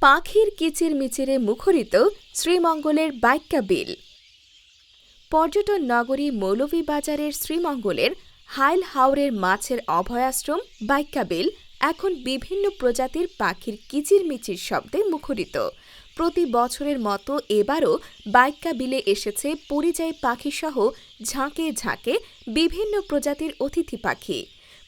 পাখির কিচির মিচিরে মুখরিত শ্রীমঙ্গলের বাইক্কা বিল। পর্যটন নগরী মৌলভীবাজারের শ্রীমঙ্গলের হাইল হাওরের মাছের অভয়াশ্রম বাইক্কা বিল এখন বিভিন্ন প্রজাতির পাখির কিচিরমিচির শব্দে মুখরিত। প্রতি বছরের মতো এবারও বাইক্কা বিলে এসেছে পরিযায়ী পাখিসহ ঝাঁকে ঝাঁকে বিভিন্ন প্রজাতির অতিথি পাখি।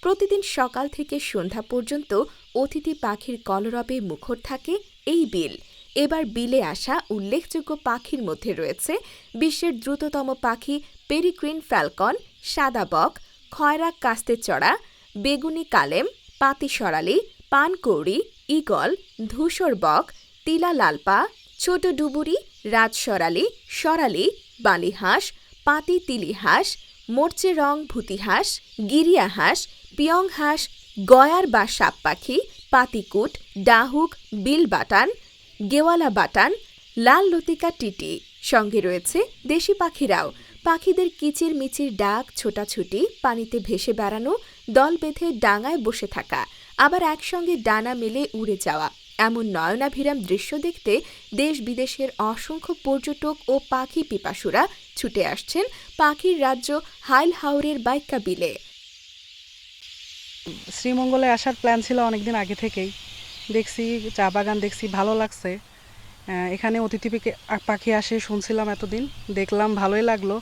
প্রতিদিন সকাল থেকে সন্ধ্যা পর্যন্ত অতিথি পাখির কলরবে মুখর থাকে এই বিল। এবার বিলে আসা উল্লেখযোগ্য পাখির মধ্যে রয়েছে বিশ্বের দ্রুততম পাখি পেরিক্রিন ফ্যালকন, সাদা বক, খয়রা কাস্তে চড়া বেগুনি কালেম পাতি সরালি পানকৌড়ি, ঈগল, ধূসর বক, তিলা লালপা, ছোট ডুবুরি, রাজসরালি, সরালি, বালিহাঁস, পাতি তিলি হাঁস মোর্চে রং ভূতি হাঁস গিরিয়া হাঁস পিয়ং হাঁস গয়ার বা সাপ পাখি পাতিকুট, ডাহুক, বিল বাটান, গেওয়ালা বাটান, লাল লতিকা টিটি সঙ্গে রয়েছে দেশি পাখিরাও। পাখিদের কিচির মিচির ডাক, ছোটাছুটি, পানিতে ভেসে বেড়ানো, দল বেঁধে ডাঙায় বসে থাকা, আবার একসঙ্গে ডানা মেলে উড়ে যাওয়া। এমন নয়নাভিরাম দৃশ্য দেখতে দেশ বিদেশের অসংখ্য পর্যটক ও পাখি পিপাসুরা ছুটে আসছেন পাখির রাজ্য হাইল হাওরের বাইক্কা বিলে। শ্রীমঙ্গলে আসার প্ল্যান ছিল অনেকদিন আগে থেকেই। দেখছি চা বাগান দেখছি ভালো লাগছে। এখানে অতিথি পাখি আসে শুনছিলাম এতদিন দেখলাম ভালোই লাগল।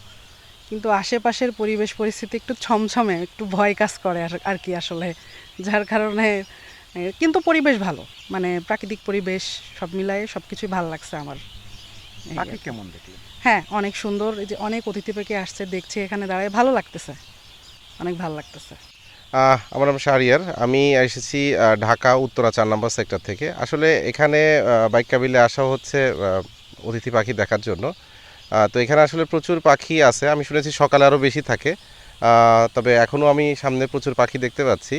কিন্তু আশেপাশের পরিবেশ পরিস্থিতি একটু ছমছমে একটু ভয় কাজ করে আর- কি আসলে। যার কারণে কিন্তু পরিবেশ ভালো। মানে প্রাকৃতিক পরিবেশ সব মিলায়ে সব কিছুই ভালো লাগছে আমার। পাখি কেমন দেখলেন? হ্যাঁ অনেক সুন্দর। এই যে অনেক অতিথি পাখি আসছে দেখছি এখানে দাঁড়ায় ভালো লাগতেছে। অনেক ভালো লাগতেছে। আমার নাম শাহরিয়ার। আমি এসেছি ঢাকা, উত্তরা চার নম্বর সেক্টর থেকে। আসলে এখানে বাইক কাবিলে আসা হচ্ছে অতিথি পাখি দেখার জন্য। তো এখানে আসলে প্রচুর পাখি আছে। আমি শুনেছি সকালে আরও বেশি থাকে। তবে এখনও আমি সামনে প্রচুর পাখি দেখতে পাচ্ছি।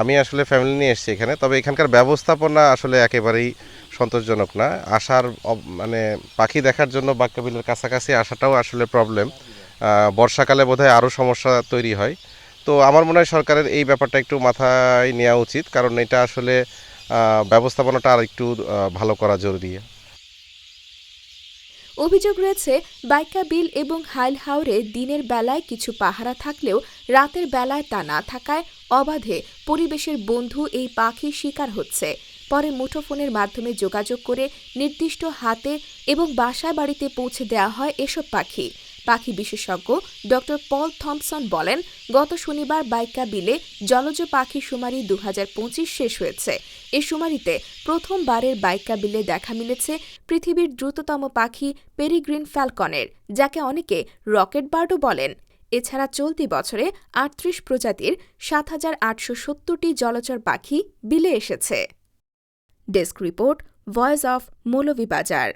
আমি আসলে ফ্যামিলি নিয়ে এসেছি এখানে। তবে এখানকার ব্যবস্থাপনা আসলে একেবারেই সন্তোষজনক না। আসার মানে পাখি দেখার জন্য বাক্যাবিলের কাছাকাছি আসাটাও আসলে প্রবলেম বর্ষাকালে বোধহয় আরও সমস্যা তৈরি হয়। তো আমার মনে হয় সরকারের এই ব্যাপারটা একটু মাথায় নেওয়া উচিত, কারণ এটা আসলে ব্যবস্থাপনাটা আর একটু ভালো করা জরুরি। অভিযোগ রয়েছে, বাইকা বিল এবং হাইল হাওরে দিনের বেলায় কিছু পাহারা থাকলেও রাতের বেলায় তা না থাকায় অবাধে পরিবেশের বন্ধু এই পাখি শিকার হচ্ছে। পরে মুঠোফোনের মাধ্যমে যোগাযোগ করে নির্দিষ্ট হাতে এবং বাসায় বাড়িতে পৌঁছে দেওয়া হয় এসব পাখি। পাখি বিশেষজ্ঞ ডক্টর পল থমসন বলেন, গত শনিবার বাইকা বিলে জলজ পাখি শুমারি দু হাজার পঁচিশ শেষ হয়েছে। এ শুমারিতে প্রথমবারের বাইকা বিলে দেখা মিলেছে পৃথিবীর দ্রুততম পাখি পেরিগ্রিন ফ্যালকনের, যাকে অনেকে রকেট বার্ডও বলেন। এছাড়া চলতি বছরে আটত্রিশ প্রজাতির সাত হাজার আটশো সত্তরটি জলচর পাখি বিলে এসেছে। Desk report, voice of Moulvibazar.